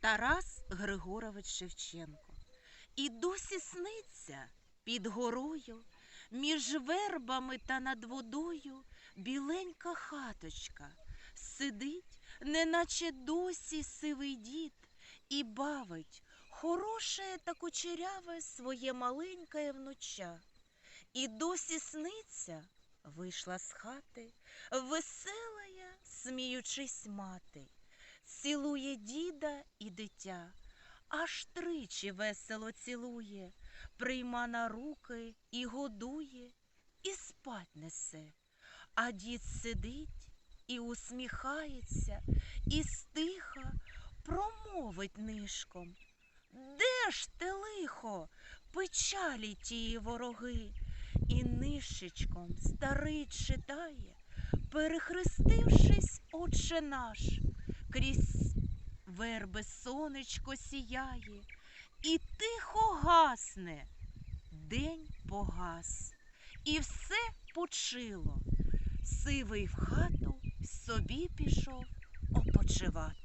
Тарас Григорович Шевченко. І досі сниться під горою, між вербами та над водою біленька хаточка. Сидить, неначе досі сивий дід, і бавить хороше та кучеряве своє маленьке внуча. І досі сниться, вийшла з хати, веселая, сміючись мати, цілує діда і дитя, аж тричі весело цілує, прийма на руки і годує, і спать несе. А дід сидить і усміхається, і стиха промовить нишком. Де ж ти лихо, печалі тії вороги? І нишечком старий читає, перехрестившись, отче наш, крізь верби сонечко сіяє, і тихо гасне, день погас, і все почило. Сивий в хату собі пішов опочивати.